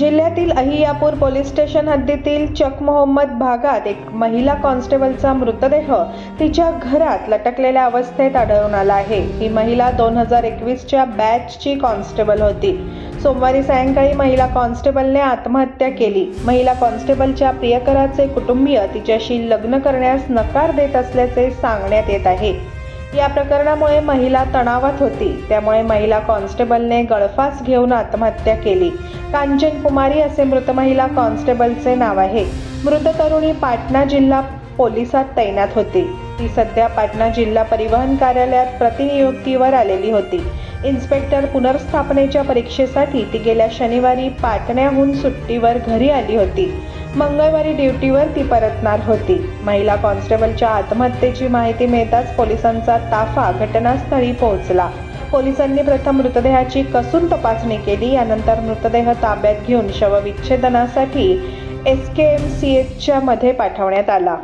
जिल्ह्यातील Ahiyapur police station हद्दीतील चक मोहम्मद भागात एक महिला कॉन्स्टेबलचा मृतदेह तिच्या घरात लटकलेल्या अवस्थेत आढळून आला आहे. ही महिला दोन हजार एकवीसच्या बॅचची कॉन्स्टेबल होती. सोमवारी सायंकाळी महिला कॉन्स्टेबलने आत्महत्या केली. महिला कॉन्स्टेबलच्या प्रियकराचे कुटुंबीय तिच्याशी लग्न करण्यास नकार देत असल्याचे सांगण्यात येत आहे. या प्रकरणामुळे महिला तणावात होती. त्यामुळे महिला कॉन्स्टेबलने गळफास घेऊन आत्महत्या केली. कांचन कुमारी असे मृत महिला कॉन्स्टेबलचे नाव आहे. मृत तरुणी पाटणा जिल्हा पोलिसात तैनात होती. ती सध्या पाटणा जिल्हा परिवहन कार्यालयात प्रतिनियुक्तीवर आलेली होती. इन्स्पेक्टर पुनर्स्थापनेच्या परीक्षेसाठी ती गेल्या शनिवारी पाटण्याहून सुट्टीवर घरी आली होती. मंगळवारी ड्युटीवर ती परतणार होती. महिला कॉन्स्टेबलच्या आत्महत्येची माहिती मिळताच पोलिसांचा ताफा घटनास्थळी पोहोचला. पोलिसांनी प्रथम मृतदेहाची कसून तपासणी केली यानंतर मृतदेह ताब्यात घेऊन शवविच्छेदनासाठी एस के एम सी एचच्या मध्ये पाठवण्यात आला.